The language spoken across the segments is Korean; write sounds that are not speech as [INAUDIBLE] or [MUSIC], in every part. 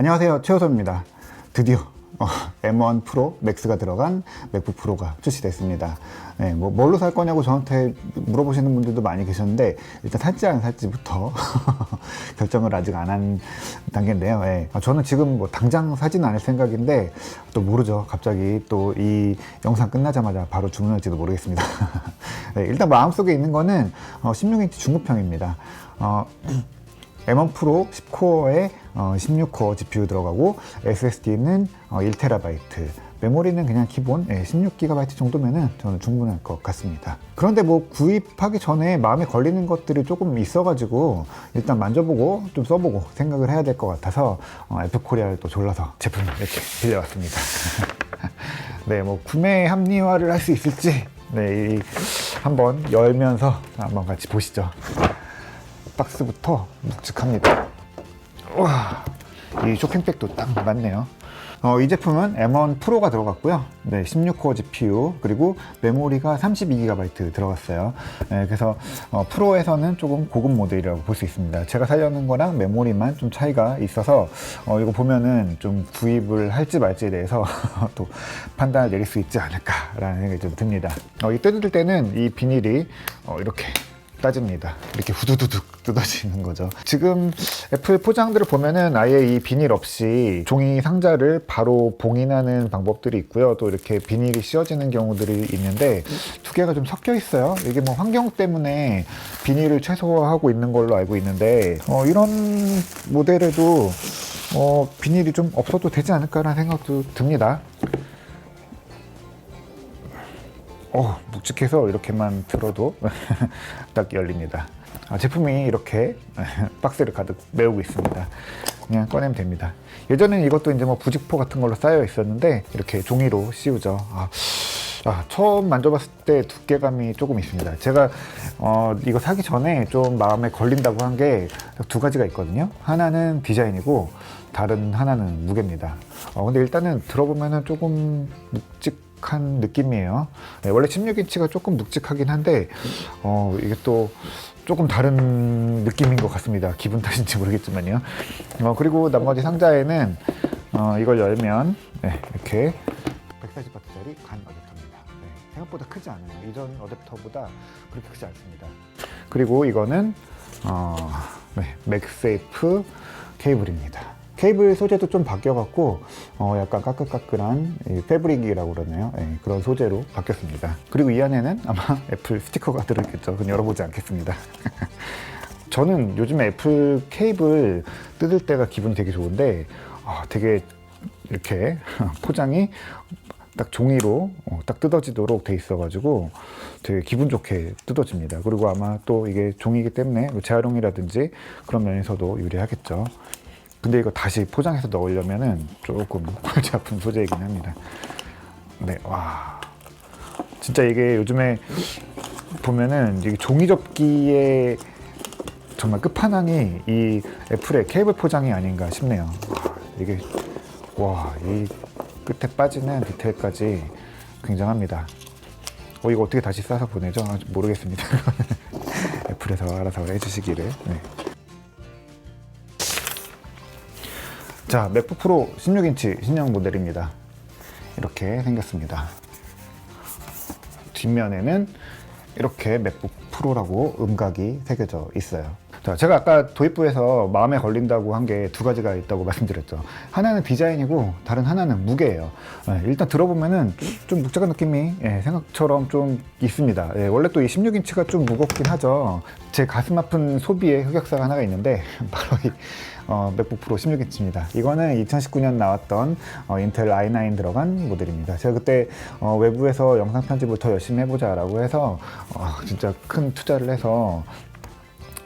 안녕하세요. 최호섭입니다. 드디어 어, M1 프로 맥스가 들어간 맥북 프로가 출시됐습니다. 네, 뭐 뭘로 살 거냐고 저한테 물어보시는 분들도 많이 계셨는데 일단 살지 안 살지부터 [LAUGHS] 결정을 아직 안 한 단계인데요. 예. 아, 저는 지금 뭐 당장 사지는 않을 생각인데 또 모르죠. 갑자기 또 이 영상 끝나자마자 바로 주문할지도 모르겠습니다. [LAUGHS] 네, 일단 마음속에 있는 거는 어, 16인치 중급형입니다. 어, [CLEARS THROAT] M1 프로 10코어에 16코어 GPU 들어가고 SSD는 1TB 메모리는 그냥 기본 16GB 정도면은 저는 충분할 것 같습니다. 그런데 뭐 구입하기 전에 마음에 걸리는 것들이 조금 있어가지고 일단 만져보고 좀 써보고 생각을 해야 될 것 같아서 어, F코리아를 또 졸라서 제품을 이렇게 [LAUGHS] 빌려왔습니다. [LAUGHS] 네, 뭐 구매 합리화를 할 수 있을지 네, 이 한번 열면서 한번 같이 보시죠. 박스부터 묵직합니다. 와, 이 쇼핑백도 딱 맞네요. 어, 이 제품은 M1 프로가 들어갔고요. 네, 16코어 GPU 그리고 메모리가 32GB 들어갔어요. 네, 그래서 어, 프로에서는 조금 고급 모델이라고 볼 수 있습니다. 제가 살려는 거랑 메모리만 좀 차이가 있어서 어, 이거 보면은 좀 구입을 할지 말지에 대해서 [LAUGHS] 또 판단을 내릴 수 있지 않을까라는 생각이 좀 듭니다. 어, 이 뜯을 때는 이 비닐이 어, 이렇게 따집니다. 이렇게 후두두둑 뜯어지는 거죠. 지금 애플 포장들을 보면은 아예 이 비닐 없이 종이 상자를 바로 봉인하는 방법들이 있고요. 또 이렇게 비닐이 씌워지는 경우들이 있는데 두 개가 좀 섞여 있어요. 이게 뭐 환경 때문에 비닐을 최소화하고 있는 걸로 알고 있는데 어, 이런 모델에도 어, 비닐이 좀 없어도 되지 않을까라는 생각도 듭니다. 어, 묵직해서 이렇게만 들어도 [LAUGHS] 딱 열립니다. 아, 제품이 이렇게 [LAUGHS] 박스를 가득 메우고 있습니다. 그냥 꺼내면 됩니다. 예전에는 이것도 이제 뭐 부직포 같은 걸로 쌓여 있었는데 이렇게 종이로 씌우죠. 아, 아, 처음 만져봤을 때 두께감이 조금 있습니다. 제가 어, 이거 사기 전에 좀 마음에 걸린다고 한 게 두 가지가 있거든요. 하나는 디자인이고 다른 하나는 무게입니다. 어, 근데 일단은 들어보면은 조금 묵직 한 느낌이에요. 네, 원래 16인치가 조금 묵직하긴 한데 어, 이게 또 조금 다른 느낌인 것 같습니다. 기분 탓인지 모르겠지만요. 어, 그리고 나머지 상자에는 어, 이걸 열면 네, 이렇게 140W짜리 간 어댑터입니다. 네, 생각보다 크지 않아요. 이전 어댑터보다 그렇게 크지 않습니다. 그리고 이거는 어, 네, 맥세이프 케이블입니다. 케이블 소재도 좀 바뀌어갖고 어, 약간 까끌까끌한 이 패브릭이라고 그러네요. 예, 그런 소재로 바뀌었습니다. 그리고 이 안에는 아마 [LAUGHS] 애플 스티커가 들어있겠죠. 그건 열어보지 않겠습니다. [LAUGHS] 저는 요즘에 애플 케이블 뜯을 때가 기분이 되게 좋은데 아, 되게 이렇게 [LAUGHS] 포장이 딱 종이로 어, 딱 뜯어지도록 돼 있어가지고 되게 기분 좋게 뜯어집니다. 그리고 아마 또 이게 종이기 때문에 뭐 재활용이라든지 그런 면에서도 유리하겠죠. 근데 이거 다시 포장해서 넣으려면은 조금 골치 아픈 소재이긴 합니다. 네, 와. 진짜 이게 요즘에 보면은 이게 종이 접기의 정말 끝판왕이 이 애플의 케이블 포장이 아닌가 싶네요. 와, 이게, 와, 이 끝에 빠지는 디테일까지 굉장합니다. 어, 이거 어떻게 다시 싸서 보내죠? 아, 모르겠습니다. [LAUGHS] 애플에서 알아서 해주시기를. 네. 자, 맥북 프로 16인치 신형 모델입니다. 이렇게 생겼습니다. 뒷면에는 이렇게 맥북 프로라고 음각이 새겨져 있어요. 자, 제가 아까 도입부에서 마음에 걸린다고 한 게 두 가지가 있다고 말씀드렸죠. 하나는 디자인이고 다른 하나는 무게예요. 네, 일단 들어보면은 좀 묵직한 느낌이 예, 생각처럼 좀 있습니다. 예, 원래 또 이 16인치가 좀 무겁긴 하죠. 제 가슴 아픈 소비의 흑역사가 하나가 있는데 [LAUGHS] 바로 이 어, 맥북 프로 16인치입니다. 이거는 2019년 나왔던 어, 인텔 i9 들어간 모델입니다. 제가 그때 어, 외부에서 영상 편집을 더 열심히 해보자라고 해서 어, 진짜 큰 투자를 해서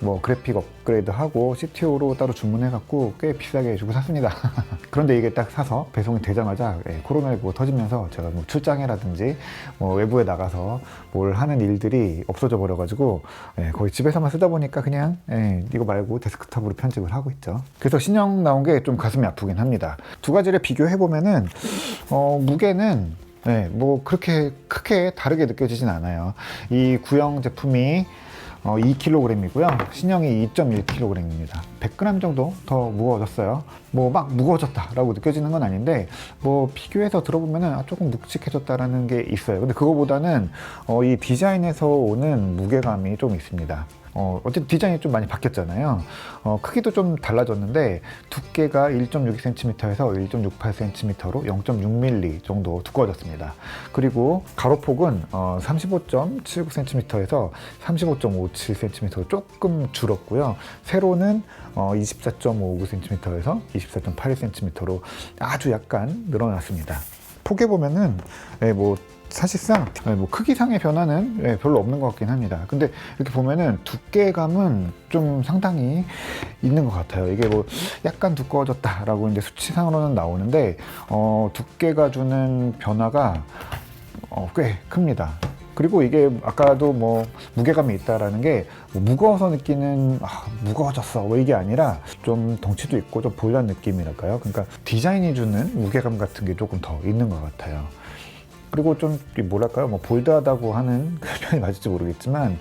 뭐 그래픽 업그레이드 하고 CTO로 따로 주문해갖고 꽤 비싸게 주고 샀습니다. [LAUGHS] 그런데 이게 딱 사서 배송이 되자마자 예, 코로나19 터지면서 제가 뭐 출장이라든지 뭐 외부에 나가서 뭘 하는 일들이 없어져 버려가지고 예, 거의 집에서만 쓰다 보니까 그냥 예, 이거 말고 데스크탑으로 편집을 하고 있죠. 그래서 신형 나온 게 좀 가슴이 아프긴 합니다. 두 가지를 비교해 보면은 어, 무게는 네, 뭐 그렇게 크게 다르게 느껴지진 않아요. 이 구형 제품이 어, 2kg이고요. 신형이 2.1kg입니다. 100g 정도 더 무거워졌어요. 뭐 막 무거워졌다라고 느껴지는 건 아닌데 뭐 비교해서 들어보면은 아, 조금 묵직해졌다라는 게 있어요. 근데 그거보다는 어, 이 디자인에서 오는 무게감이 좀 있습니다. 어, 어쨌든 디자인이 좀 많이 바뀌었잖아요. 어, 크기도 좀 달라졌는데 두께가 1.62cm에서 1.68cm로 0.6mm 정도 두꺼워졌습니다. 그리고 가로폭은 어, 35.79cm에서 35.57cm로 조금 줄었고요. 세로는 어, 24.59cm에서 24.81cm로 아주 약간 늘어났습니다. 폭에 보면은 예, 뭐 사실상 예, 뭐 크기상의 변화는 예, 별로 없는 것 같긴 합니다. 근데 이렇게 보면은 두께감은 좀 상당히 있는 것 같아요. 이게 뭐 약간 두꺼워졌다라고 이제 수치상으로는 나오는데 어, 두께가 주는 변화가 어, 꽤 큽니다. 그리고 이게 아까도 뭐 무게감이 있다라는 게 뭐 무거워서 느끼는 아, 무거워졌어 뭐 이게 아니라 좀 덩치도 있고 좀 볼란 느낌이랄까요? 그러니까 디자인이 주는 무게감 같은 게 조금 더 있는 것 같아요. 그리고 좀 뭐랄까요? 뭐 볼드하다고 하는 [LAUGHS] 그 표현이 맞을지 모르겠지만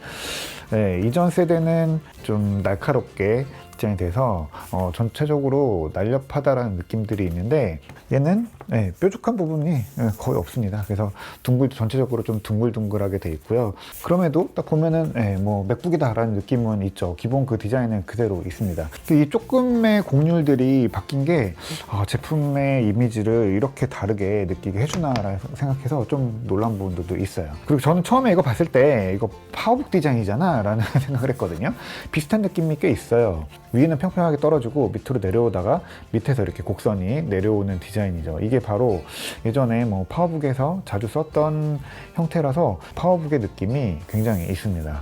네, 이전 세대는 좀 날카롭게 디자인이 돼서 어, 전체적으로 날렵하다라는 느낌들이 있는데 얘는 네, 뾰족한 부분이 네, 거의 없습니다. 그래서 둥글 전체적으로 좀 둥글둥글하게 돼 있고요. 그럼에도 딱 보면은 네, 뭐 맥북이다라는 느낌은 있죠. 기본 그 디자인은 그대로 있습니다. 이 조금의 곡률들이 바뀐 게 아, 제품의 이미지를 이렇게 다르게 느끼게 해주나라고 생각해서 좀 놀란 부분들도 있어요. 그리고 저는 처음에 이거 봤을 때 이거 파워북 디자인이잖아 라는 [LAUGHS] 생각을 했거든요. 비슷한 느낌이 꽤 있어요. 위는 평평하게 떨어지고 밑으로 내려오다가 밑에서 이렇게 곡선이 내려오는 디자인이죠. 이게 바로 예전에 뭐 파워북에서 자주 썼던 형태라서 파워북의 느낌이 굉장히 있습니다.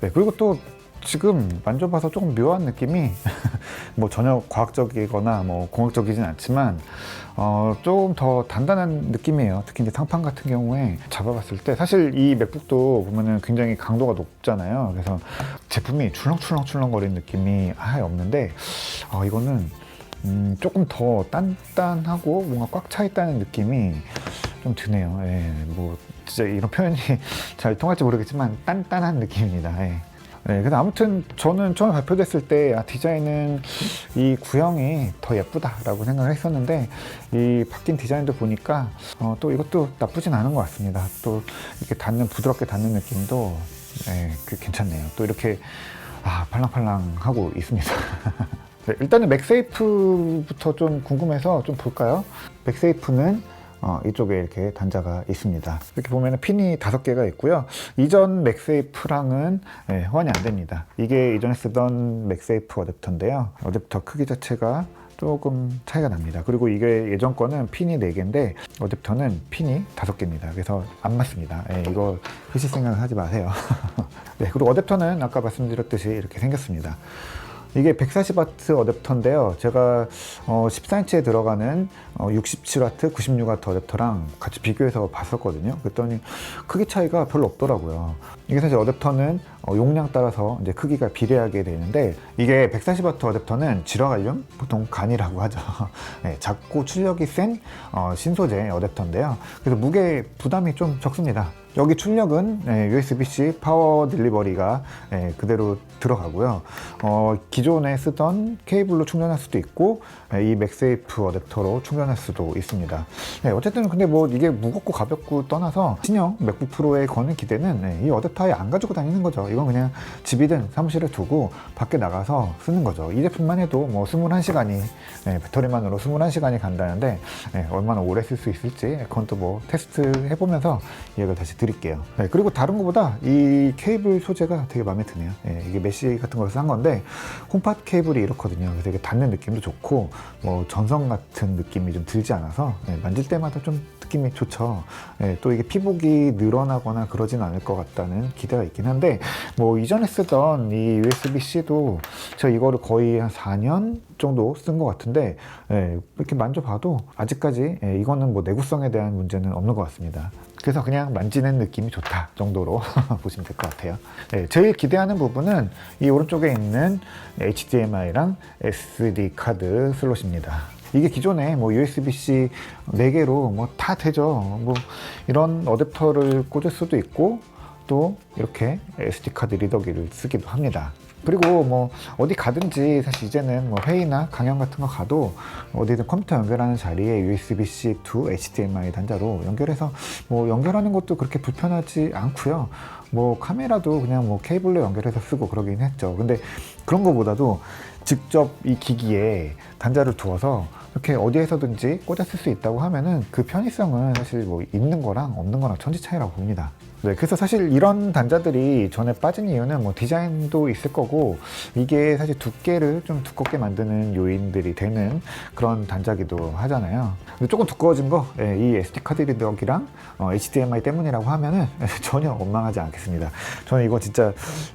네, 그리고 또 지금 만져봐서 조금 묘한 느낌이 [LAUGHS] 뭐 전혀 과학적이거나 뭐 공학적이진 않지만 어, 조금 더 단단한 느낌이에요. 특히 이제 상판 같은 경우에 잡아봤을 때 사실 이 맥북도 보면은 굉장히 강도가 높잖아요. 그래서 제품이 출렁출렁출렁거리는 느낌이 아예 없는데 어, 이거는 음, 조금 더 단단하고 뭔가 꽉 차 있다는 느낌이 좀 드네요. 예, 뭐 진짜 이런 표현이 [LAUGHS] 잘 통할지 모르겠지만 단단한 느낌입니다. 예. 네, 그래서 아무튼 저는 처음 발표됐을 때 아, 디자인은 이 구형이 더 예쁘다라고 생각을 했었는데 이 바뀐 디자인도 보니까 어, 또 이것도 나쁘진 않은 것 같습니다. 또 이렇게 닿는 부드럽게 닿는 느낌도 네, 그 괜찮네요. 또 이렇게 아, 팔랑팔랑하고 있습니다. [LAUGHS] 네, 일단은 맥세이프부터 좀 궁금해서 좀 볼까요? 맥세이프는 어, 이쪽에 이렇게 단자가 있습니다. 이렇게 보면 핀이 다섯 개가 있고요. 이전 맥세이프랑은 예, 호환이 안 됩니다. 이게 이전에 쓰던 맥세이프 어댑터인데요. 어댑터 크기 자체가 조금 차이가 납니다. 그리고 이게 예전 거는 핀이 4개인데 어댑터는 핀이 5개입니다. 그래서 안 맞습니다. 예, 이거 흐실 생각을 하지 마세요. [LAUGHS] 네, 그리고 어댑터는 아까 말씀드렸듯이 이렇게 생겼습니다. 이게 140W 어댑터인데요. 제가 어 14인치에 들어가는 어 67W, 96W 어댑터랑 같이 비교해서 봤었거든요. 그랬더니 크기 차이가 별로 없더라고요. 이게 사실 어댑터는 어 용량 따라서 이제 크기가 비례하게 되는데 이게 140W 어댑터는 질화관련 보통 간이라고 하죠. [LAUGHS] 네, 작고 출력이 센 어 신소재 어댑터인데요. 그래서 무게 부담이 좀 적습니다. 여기 출력은 네, USB-C 파워 딜리버리가 네, 그대로 들어가고요. 어, 기존에 쓰던 케이블로 충전할 수도 있고 네, 이 맥세이프 어댑터로 충전할 수도 있습니다. 네, 어쨌든 근데 뭐 이게 무겁고 가볍고 떠나서 신형 맥북 프로에 거는 기대는 네, 이 어댑터에 안 가지고 다니는 거죠. 이건 그냥 집이든 사무실에 두고 밖에 나가서 쓰는 거죠. 이 제품만 해도 뭐 21시간이 배터리만으로 21시간이 간다는데 네, 얼마나 오래 쓸 수 있을지 그건 또 뭐 테스트 해보면서 이야기를 다시 드릴게요. 네, 그리고 다른 것보다 이 케이블 소재가 되게 마음에 드네요. 네, 이게 메쉬 같은 걸로 산 건데 홈팟 케이블이 이렇거든요. 그래서 이게 닿는 느낌도 좋고 뭐 전선 같은 느낌이 좀 들지 않아서 네, 만질 때마다 좀 느낌이 좋죠. 네, 또 이게 피복이 늘어나거나 그러진 않을 것 같다는 기대가 있긴 한데 뭐 이전에 쓰던 이 USB-C도 제가 이거를 거의 한 4년 정도 쓴 것 같은데 예, 이렇게 만져봐도 아직까지 예, 이거는 뭐 내구성에 대한 문제는 없는 것 같습니다. 그래서 그냥 만지는 느낌이 좋다 정도로 [LAUGHS] 보시면 될 것 같아요. 예, 제일 기대하는 부분은 이 오른쪽에 있는 HDMI랑 SD 카드 슬롯입니다. 이게 기존에 뭐 USB-C 4개로 뭐 다 되죠. 뭐 이런 어댑터를 꽂을 수도 있고 또 이렇게 SD 카드 리더기를 쓰기도 합니다. 그리고 뭐 어디 가든지 사실 이제는 뭐 회의나 강연 같은 거 가도 어디든 컴퓨터 연결하는 자리에 USB-C to HDMI 단자로 연결해서 뭐 연결하는 것도 그렇게 불편하지 않고요. 뭐 카메라도 그냥 뭐 케이블로 연결해서 쓰고 그러긴 했죠. 근데 그런 거보다도 직접 이 기기에 단자를 두어서 이렇게 어디에서든지 꽂아 쓸 수 있다고 하면은 그 편의성은 사실 뭐 있는 거랑 없는 거랑 천지 차이라고 봅니다. 네, 그래서 사실 이런 단자들이 전에 빠진 이유는 뭐 디자인도 있을 거고 이게 사실 두께를 좀 두껍게 만드는 요인들이 되는 그런 단자기도 하잖아요. 근데 조금 두꺼워진 거, 예, 이 SD 카드 리더기랑 어, HDMI 때문이라고 하면은 [LAUGHS] 전혀 원망하지 않겠습니다. 저는 이거 진짜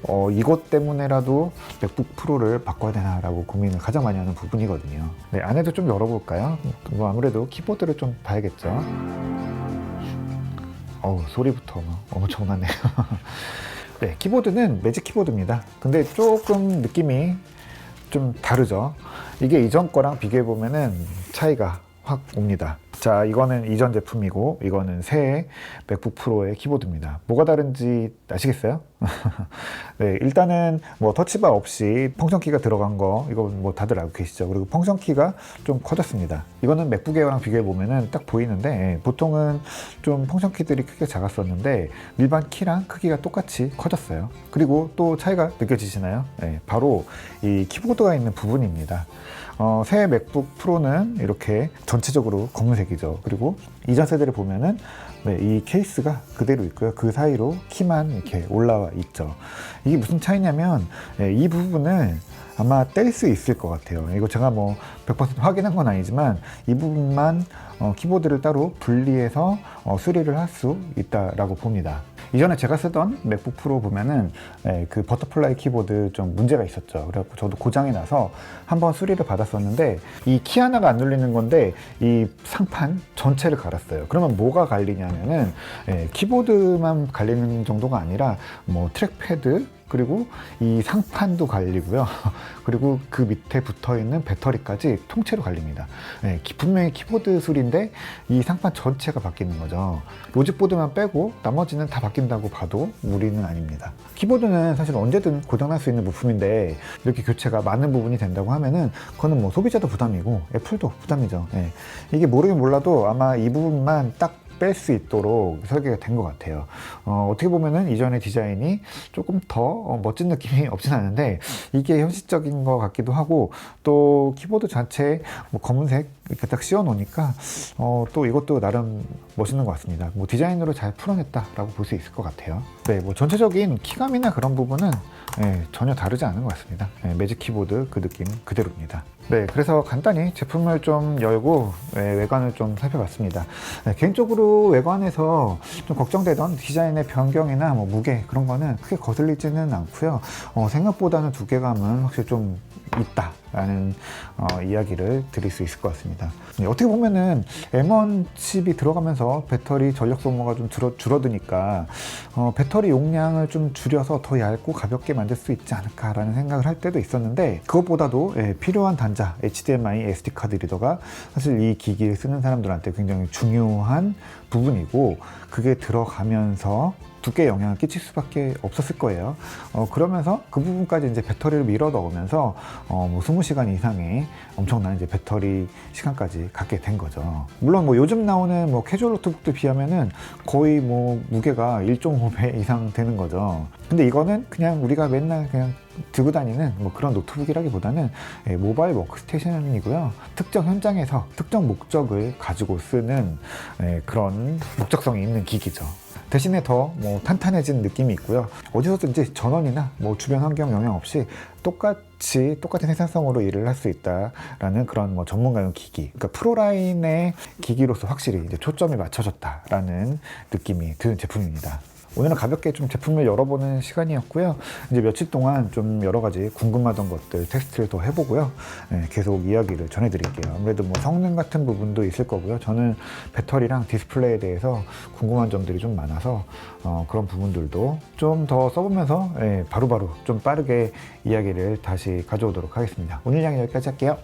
어, 이것 때문에라도 맥북 프로를 바꿔야 되나라고 고민을 가장 많이 하는 부분이거든요. 네, 안에도 좀 열어볼까요? 뭐 아무래도 키보드를 좀 봐야겠죠. 어우 소리부터 막 엄청나네요. [LAUGHS] 네, 키보드는 매직 키보드입니다. 근데 조금 느낌이 좀 다르죠. 이게 이전 거랑 비교해 보면은 차이가 확 옵니다. 자, 이거는 이전 제품이고 이거는 새 맥북 프로의 키보드입니다. 뭐가 다른지 아시겠어요? [LAUGHS] 네, 일단은 뭐 터치바 없이 펑션 키가 들어간 거 이거 뭐 다들 알고 계시죠? 그리고 펑션 키가 좀 커졌습니다. 이거는 맥북 에어랑 비교해 보면은 딱 보이는데 예, 보통은 좀 펑션 키들이 크게 작았었는데 일반 키랑 크기가 똑같이 커졌어요. 그리고 또 차이가 느껴지시나요? 네, 바로 이 키보드가 있는 부분입니다. 어, 새 맥북 프로는 이렇게 전체적으로 검은색이죠. 그리고 이전 세대를 보면은 네, 이 케이스가 그대로 있고요. 그 사이로 키만 이렇게 올라와 있죠. 이게 무슨 차이냐면 네, 이 부분을 아마 뗄 수 있을 것 같아요. 이거 제가 뭐 100% 확인한 건 아니지만 이 부분만 어, 키보드를 따로 분리해서 어, 수리를 할 수 있다라고 봅니다. 이전에 제가 쓰던 맥북 프로 보면은 예, 그 버터플라이 키보드 좀 문제가 있었죠. 그래갖고 저도 고장이 나서 한번 수리를 받았었는데 이 키 하나가 안 눌리는 건데 이 상판 전체를 갈았어요. 그러면 뭐가 갈리냐면은 예, 키보드만 갈리는 정도가 아니라 뭐 트랙패드 그리고 이 상판도 갈리고요. [LAUGHS] 그리고 그 밑에 붙어 있는 배터리까지 통째로 갈립니다. 네, 기- 분명히 키보드 술인데 이 상판 전체가 바뀌는 거죠. 로직보드만 빼고 나머지는 다 바뀐다고 봐도 무리는 아닙니다. 키보드는 사실 언제든 고장날 수 있는 부품인데 이렇게 교체가 많은 부분이 된다고 하면은 그거는 뭐 소비자도 부담이고 애플도 부담이죠. 예. 이게 모르긴 몰라도 아마 이 부분만 딱 뺄 수 있도록 설계가 된 것 같아요. 어, 어떻게 보면은 이전의 디자인이 조금 더 어, 멋진 느낌이 [LAUGHS] 없진 않은데 이게 현실적인 것 같기도 하고 또 키보드 자체 뭐 검은색 이렇게 딱 씌워 놓으니까 어, 또 이것도 나름 멋있는 것 같습니다. 뭐 디자인으로 잘 풀어냈다라고 볼 수 있을 것 같아요. 네, 뭐 전체적인 키감이나 그런 부분은 예, 전혀 다르지 않은 것 같습니다. 예, 매직 키보드 그 느낌 그대로입니다. 네, 그래서 간단히 제품을 좀 열고 예, 외관을 좀 살펴봤습니다. 네, 개인적으로 외관에서 좀 걱정되던 디자인의 변경이나 뭐 무게 그런 거는 크게 거슬리지는 않고요. 어, 생각보다는 두께감은 확실히 좀 있다라는 어, 이야기를 드릴 수 있을 것 같습니다. 네, 어떻게 보면은 M1 칩이 들어가면서 배터리 전력 소모가 좀 줄어, 줄어드니까 어, 배터리 용량을 좀 줄여서 더 얇고 가볍게 만들 수 있지 않을까라는 생각을 할 때도 있었는데 그것보다도 예, 필요한 단자 HDMI SD 카드 리더가 사실 이 기기를 쓰는 사람들한테 굉장히 중요한 부분이고 그게 들어가면서 두께 영향을 끼칠 수밖에 없었을 거예요. 어, 그러면서 그 부분까지 이제 배터리를 밀어 넣으면서 어, 뭐 20시간 이상의 엄청난 이제 배터리 시간까지 갖게 된 거죠. 물론 뭐 요즘 나오는 뭐 캐주얼 노트북들 비하면은 거의 뭐 무게가 1.5배 이상 되는 거죠. 근데 이거는 그냥 우리가 맨날 그냥 들고 다니는 뭐 그런 노트북이라기보다는 예, 모바일 워크스테이션이고요. 특정 현장에서 특정 목적을 가지고 쓰는 예, 그런 목적성이 있는 기기죠. 대신에 더 뭐 탄탄해진 느낌이 있고요. 어디서든지 전원이나 뭐 주변 환경 영향 없이 똑같이 똑같은 생산성으로 일을 할 수 있다라는 그런 뭐 전문가용 기기. 그러니까 프로라인의 기기로서 확실히 이제 초점이 맞춰졌다라는 느낌이 드는 제품입니다. 오늘은 가볍게 좀 제품을 열어보는 시간이었고요. 이제 며칠 동안 좀 여러 가지 궁금하던 것들 테스트를 더 해보고요. 네, 계속 이야기를 전해드릴게요. 아무래도 뭐 성능 같은 부분도 있을 거고요. 저는 배터리랑 디스플레이에 대해서 궁금한 점들이 좀 많아서 어, 그런 부분들도 좀 더 써보면서 예, 바로바로 좀 빠르게 이야기를 다시 가져오도록 하겠습니다. 오늘 양은 여기까지 할게요.